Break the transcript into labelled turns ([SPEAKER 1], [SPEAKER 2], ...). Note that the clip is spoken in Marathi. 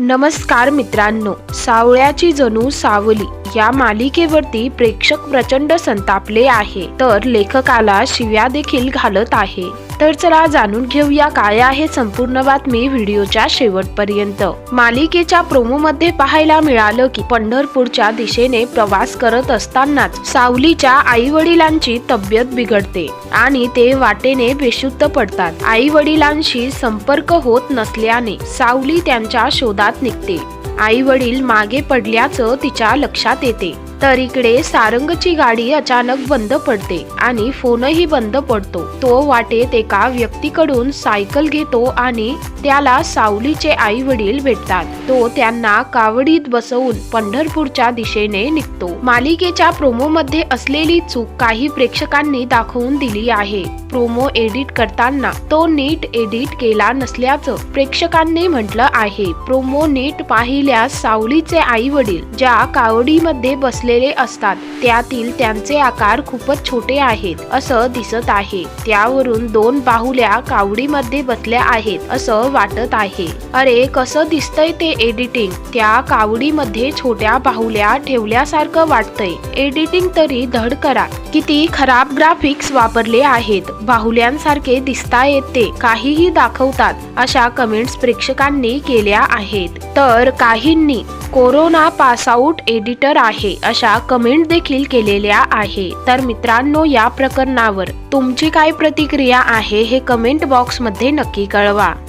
[SPEAKER 1] नमस्कार मित्रांनो सावळ्याची जणू सावली या मालिकेवरती प्रेक्षक प्रचंड संतापले आहे. तर लेखकाला शिव्या देखील घालत आहे. तर चला जाणून घेऊया काय आहे संपूर्ण बातमी व्हिडिओच्या शेवटपर्यंत. मालिकेच्या प्रोमो मध्ये पाहायला मिळालं की पंढरपूरच्या दिशेने प्रवास करत असतानाच सावलीच्या आई वडिलांची तब्येत बिघडते आणि ते वाटेने बेशुद्ध पडतात. आई वडिलांशी संपर्क होत नसल्याने सावली त्यांच्या शोधात निघते. आई वडील मागे पडल्याचं तिच्या लक्षात येते. तर इकडे सारंगची गाडी अचानक बंद पडते आणि फोनही बंद पडतो. तो वाटेत एका व्यक्तीकडून सायकल घेतो आणि त्याला सावलीचे आई वडील भेटतात. तो त्यांना कावडीत बसवून पंढरपूरच्या दिशेने निघतो. मालिकेच्या प्रोमो मध्ये असलेली चूक काही प्रेक्षकांनी दाखवून दिली आहे. प्रोमो एडिट करताना तो नीट एडिट केला नसल्याचं प्रेक्षकांनी म्हटलं आहे. प्रोमो नीट असलेल्या सावलीचे आई वडील ज्या कावडीमध्ये बसलेले असतात त्यातील त्यांचे आकार खूपच छोटे आहेत असं दिसत आहे. त्यावरून दोन बाहुल्या कावडीमध्ये बसल्या आहेत असं वाटत आहे. अरे कसं दिसतंय ते एडिटिंग? त्या कावडीमध्ये छोट्या बाहुल्या ठेवल्यासारखं वाटतंय. एडिटिंग तरी धड करा. किती खराब ग्राफिक्स वापरले आहेत. बाहुल्यांसारखे दिसता ते काहीही दाखवतात अशा कमेंट्स प्रेक्षकांनी केल्या आहेत. तर काहींनी कोरोना पासआउट एडिटर आहे अशा कमेंट देखील केलेल्या आहे. तर मित्रांनो या प्रकरणावर तुमची काय प्रतिक्रिया आहे हे कमेंट बॉक्समध्ये नक्की कळवा.